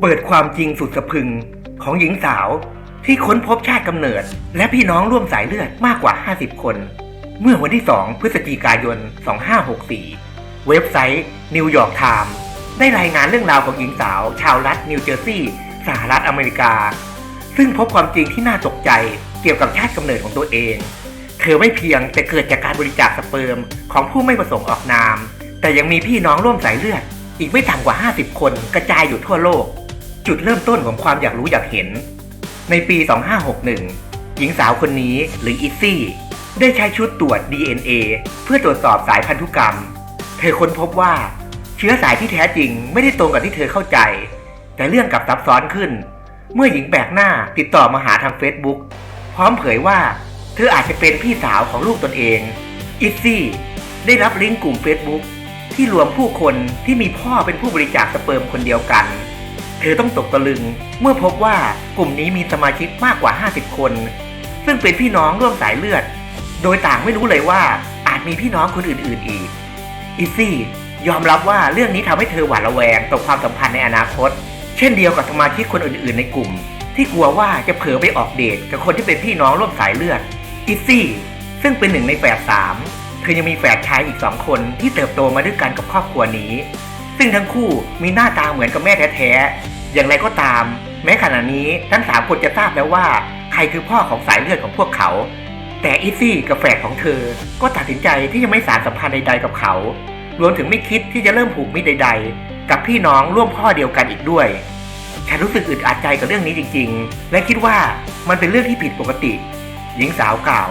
เปิดความจริงสุดสะพึงของหญิงสาวที่ค้นพบชาติกำเนิด และพี่น้องร่วมสายเลือดมากกว่า 50 คน เมื่อวันที่ 2 พฤศจิกายน 2564 เว็บไซต์นิวยอร์กไทม์ได้รายงานเรื่องราวของหญิงสาว ชาวรัฐนิวเจอร์ซีย์สหรัฐอเมริกา ซึ่งพบความจริงที่น่าตกใจเกี่ยวกับชาติกำเนิดของตัวเอง เธอไม่เพียงแต่เกิดจากการบริจาคสเปิร์มของผู้ไม่ประสงค์ออกนาม แต่ยังมีพี่น้องร่วมสายเลือด อีกไม่ต่ำกว่า 50 คนกระจายอยู่ทั่วโลก จุดเริ่มต้นของความอยากรู้อยากเห็น ในปี 2561 หญิงสาวคนนี้หรืออิซซี่ ได้ใช้ชุดตรวจ DNA เพื่อตรวจสอบสายพันธุกรรม เธอค้นพบว่าเชื้อสายที่แท้จริงไม่ได้ตรงกับที่เธอเข้าใจ แต่เรื่องกลับซับซ้อนขึ้น เมื่อหญิงแปลกหน้าติดต่อมาหาทาง Facebook พร้อมเผยว่าเธออาจจะเป็นพี่สาวของลูกตนเองอิซซี่ได้รับลิงก์กลุ่ม Facebook ที่รวมผู้คนที่มีพ่อเป็นผู้บริจาคสเปิร์มคนเดียวกัน เธอต้องตกตะลึง เมื่อพบว่ากลุ่มนี้มีสมาชิกมากกว่า 50 คน ซึ่งเป็นพี่น้องร่วมสายเลือด โดยต่างไม่รู้เลยว่าอาจมีพี่น้องคนอื่น ๆ อีกอีซี่ยอมรับว่าเรื่องนี้ทำให้เธอหวาดระแวงต่อความสัมพันธ์ในอนาคต เช่นเดียวกับสมาชิกคนอื่น ๆ ในกลุ่ม ที่กลัวว่าจะเผลอไปออกเดทกับคนที่เป็นพี่น้องร่วมสายเลือดอีซี่ซึ่งเป็นหนึ่งในแฝดสามเธอยังมีแฝดชายอีกสองคนที่เติบโตมาด้วยกันกับครอบครัวนี้ ซึ่งทั้งคู่มีหน้าตาเหมือนกับแม่แท้ๆ อย่างไรก็ตาม แม้ขณะนี้ทั้งสามคนจะทราบแล้วว่า ใครคือพ่อของสายเลือดของพวกเขา แต่อีซี่กับแฝดของเธอ ก็ตัดสินใจที่จะไม่สารสัมพันธ์ใดๆกับเขา รวมถึงไม่คิดที่จะเริ่มผูกมิตรใด ๆ กับพี่น้องร่วมพ่อเดียวกันอีกด้วย ฉันรู้สึกอึดอัดใจกับเรื่องนี้จริง ๆ และคิดว่ามันเป็นเรื่องที่ผิดปกติ หญิงสาวกล่าว